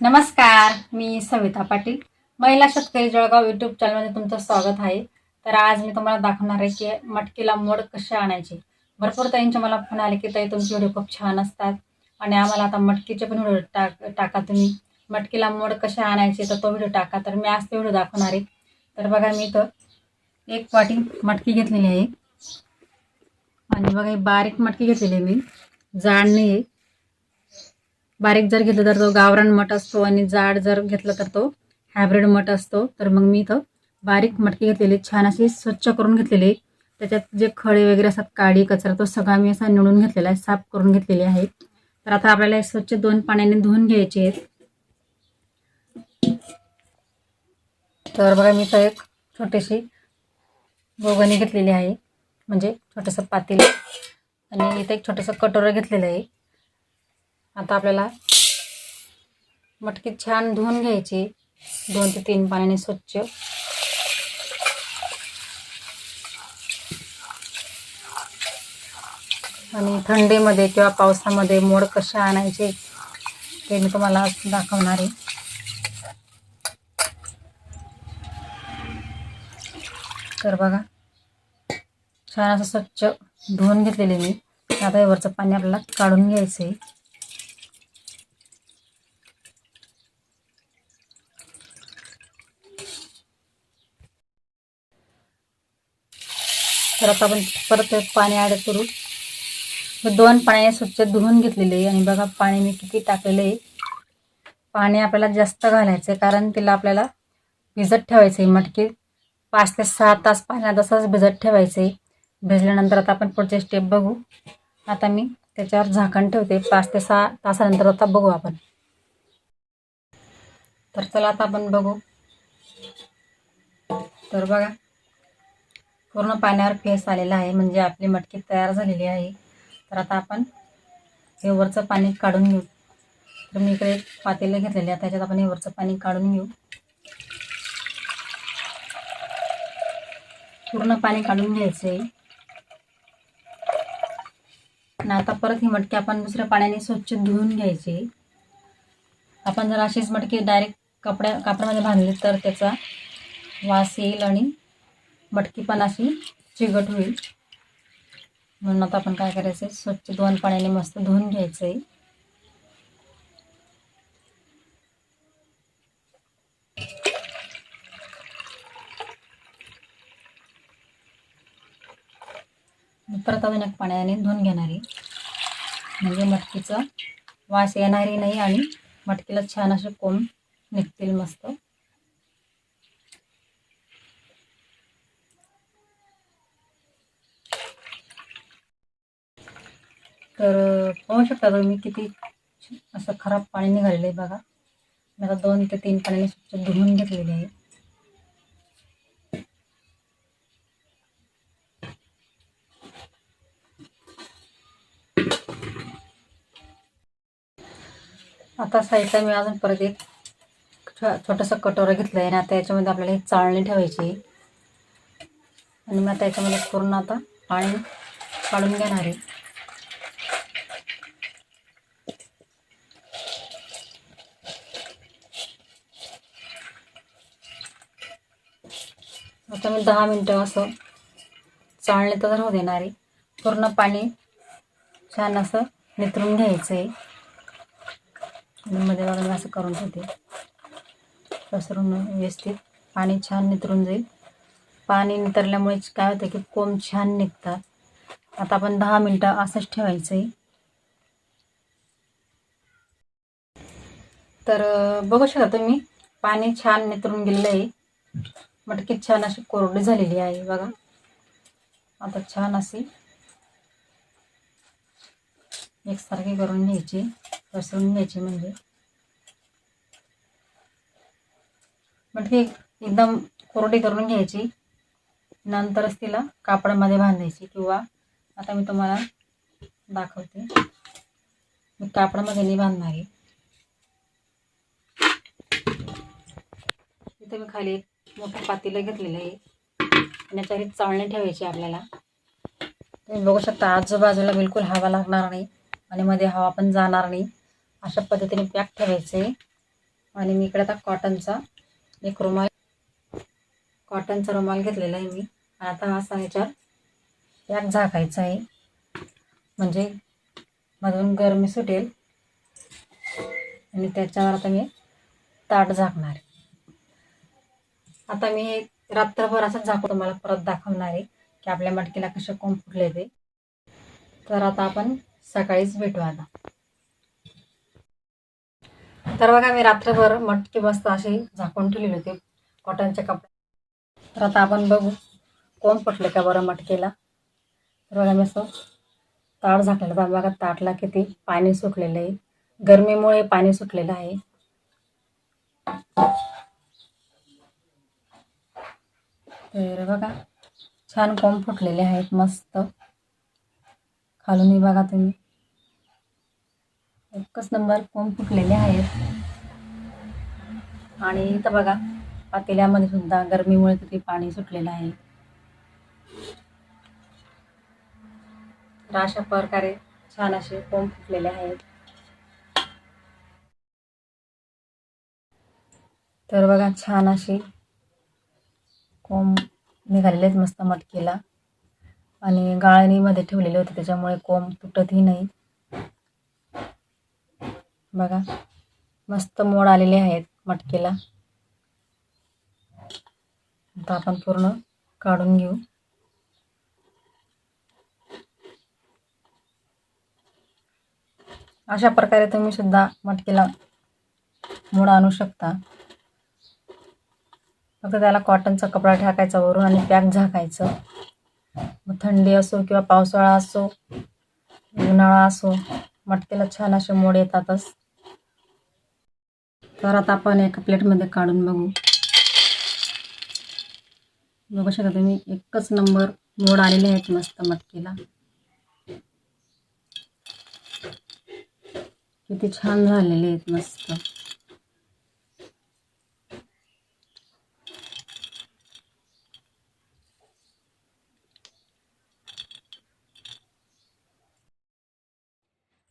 नमस्कार मी सविता पाटील. महिला शेतकरी जळगाव यूट्यूब चॅनलमध्ये तुमचं स्वागत आहे. तर आज मी तुम्हाला दाखवणार आहे की मटकीला मोड कसे आणायचे. भरपूर ताईंचे मला फोन आले की ताई तुमचे व्हिडिओ खूप छान असतात आणि आम्हाला आता मटकीचे पण व्हिडिओ टाक टाका तुम्ही. मटकीला मोड कसे आणायचे तर तो व्हिडिओ टाका. तर मी आज ते व्हिडिओ दाखवणार आहे. तर बघा मी तर एक वाटी मटकी घेतलेली आहे. आणि बघा ही बारीक मटकी घेतलेली आहे मी. जाड नाही आहे बारीक जर घेतलं तर तो गावरान मठ असतो आणि जाड जर घेतलं तर तो हायब्रिड मठ असतो. तर मग मी इथं बारीक मटकी घेतलेली छान अशी स्वच्छ करून घेतलेली. त्याच्यात जे खडे वगैरे असतात काडी कचरा तो सगळा मी असा निवडून घेतलेला आहे साफ करून घेतलेले आहे. तर आता आपल्याला स्वच्छ दोन पाण्याने धुवून घ्यायचे आहेत. तर बघा मी तर एक छोटीशी बोगणी घेतलेली आहे. म्हणजे छोटंसं पातेल. आणि इथं एक छोटंसं कटोरं घेतलेलं आहे. आता आपल्याला मटकी छान धुवून घ्यायची. दोन ते तीन पाण्याने स्वच्छ. आणि थंडीमध्ये किंवा पावसामध्ये मोड कसे आणायचे ते मी तुम्हाला दाखवणार आहे. तर बघा छान असं स्वच्छ धुवून घेतलेले मी. आता वरचं पाणी आपल्याला काढून घ्यायचं आहे तर आता आपण परत पाणी ॲड करू. दोन पाण्याने स्वच्छ धुवून घेतलेले आहे. आणि बघा पाणी मी किती टाकलेलं आहे. पाणी आपल्याला जास्त घालायचं आहे कारण तिला आपल्याला भिजत ठेवायचं आहे मटकी पाच ते सहा तास पाण्यात असंच भिजत ठेवायचं आहे भिजल्यानंतर आता आपण पुढचे स्टेप बघू. आता मी त्याच्यावर झाकण ठेवते. पाच ते सहा तासानंतर आता बघू आपण. तर चला आता आपण बघू. तर बघा पूर्ण पाण्यावर फेस आलेला आहे म्हणजे आपली मटकी तयार झालेली आहे. तर आता आपण हे वरचं पाणी काढून घेऊ. तर मी इकडे पातेले पातेलं घेतलेले आहे त्याच्यात आपण हे वरचं पाणी काढून घेऊ. पूर्ण पाणी काढून घ्यायचं आहे. आणि आता परत ही मटकी आपण दुसऱ्या पाण्याने स्वच्छ धुवून घ्यायची आपण जर अशीच मटकी डायरेक्ट कपड्या कापडामध्ये बांधली तर त्याचा वास येईल आणि मटकी पण अशी चिगट होईल. म्हणून आता आपण काय करायचं आहे स्वच्छ दोन पाण्याने मस्त धुवून घ्यायचं आहे परत अजून एक पाण्याने धुवून घेणार आहे. म्हणजे मटकीचा वास येणारही नाही आणि मटकीला छान असे कोंब निघतील मस्त. तर पाहू शकता तुम्ही किती असं खराब पाणी निघालेलं आहे बघा. मी आता दोन ते तीन पाण्याने स्वच्छ धुवून घेतलेले आहे. आता साईडला मी अजून परत एक छो छोटंसं कटोरं घेतलं आहे आणि आता याच्यामध्ये आपल्याला ही चाळणी ठेवायची आहे. आणि मग आता याच्यामध्ये पूर्ण आता पाणी काढून घेणार आहे. आता मी दहा मिनटं असं चाळणे तर राहू देणार आहे. पूर्ण पाणी छान असं नितरून घ्यायचं आहे मध्ये बघा मी असं करून ठेवते. पसरून व्यवस्थित पाणी छान नितरून जाईल. पाणी नितरल्यामुळे काय होतं की कोंब छान निघतात. आता आपण दहा मिनटं असंच ठेवायचं आहे तर बघू शकता तुम्ही पाणी छान नितरून गेलेलं आहे. मटकी छान अशी कोरडी झालेली आहे बघा. आता छान अशी एकसारखी करून घ्यायची पसरून घ्यायची म्हणजे. म्हणजे मटकी एकदम कोरडी करून घ्यायची. नंतरच तिला कापडामध्ये बांधायची किंवा आता मी तुम्हाला दाखवते. मी कापडामध्ये नाही बांधणार आहे. इथे मी खाली मोठं पातेलं घेतलेलं आहे. आणि याच्यावर चाळणी ठेवायची आपल्याला. तुम्ही बघू शकता आजूबाजूला बिलकुल हवा लागणार नाही आणि मध्ये हवा पण जाणार नाही. अशा पद्धतीने पॅक ठेवायचं. आहे आणि मी इकडे आता कॉटनचा एक रुमाल कॉटनचा रुमाल घेतलेला आहे मी. आणि आता असा सांगायच्यावर पॅक झाकायचा आहे. म्हणजे मधून गरमी सुटेल. आणि त्याच्यावर आता मी ताट झाकणार आहे. आता मी हे रात्रभर असं झाकून तुम्हाला परत दाखवणार आहे की आपल्या मटकीला कसे कोंब फुटले ते. तर आता आपण सकाळीच भेटू आता. तर बघा मी रात्रभर मटकी मस्त अशी झाकून ठेवलेली होती कॉटनच्या कपड्या तर आता आपण बघू कोंब फुटले का बरं मटकीला. तर बघा मी असं ताट झाकलेलं तर बघा ताटला किती पाणी सुटलेलं आहे. गरमीमुळे पाणी सुटलेलं आहे. तर बघा छान कोंब फुटलेले आहेत मस्त. खालूनही बघा तुम्ही. एकच नंबर कोंब फुटलेले आहेत. आणि इथं बघा पातेल्यामध्ये सुद्धा गरमीमुळे किती पाणी सुटलेलं आहे. तर अशा प्रकारे छान असे कोंब फुटलेले आहेत. तर बघा छान अशी कोंब निघालेले आहेत मस्त मटकीला. आणि गाळणीमध्ये ठेवलेले होते त्याच्यामुळे कोंब तुटतही नाही. बघा मस्त मोड आलेले आहेत मटकीला. आता आपण पूर्ण काढून घेऊ. अशा प्रकारे तुम्ही सुद्धा मटकीला मोड आणू शकता. फक्त त्याला कॉटनचा कपडा टाकायचा वरून आणि पॅक झाकायचं. मग थंडी असो किंवा पावसाळा असो उन्हाळा असो मटकीला छान असे मोड येतातच. तर आता आपण एका प्लेटमध्ये काढून बघू. बघू शकता तुम्ही एकच नंबर मोड आलेले आहेत मस्त मटकीला. किती छान झालेले आहेत मस्त.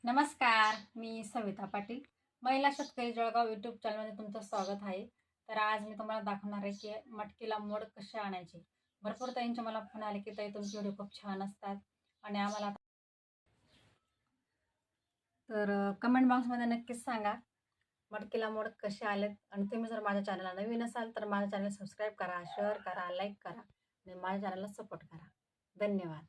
नमस्कार मी सविता पाटील. महिला शेतकरी जळगाव यूट्यूब चॅनलमध्ये तुमचं स्वागत आहे. तर आज मी तुम्हाला दाखवणार आहे की मटकीला मोड कसे आणायचे. भरपूर ताईंचे मला फोन आले की ताई तुमचे व्हिडिओ खूप छान असतात. आणि आम्हाला तर कमेंट बॉक्समध्ये नक्कीच सांगा मटकीला मोड कसे आलेत. आणि तुम्ही जर माझ्या चॅनलला नवीन असाल तर माझ्या चॅनल सबस्क्राईब करा शेअर करा लाईक करा. आणि माझ्या चॅनलला सपोर्ट करा. धन्यवाद.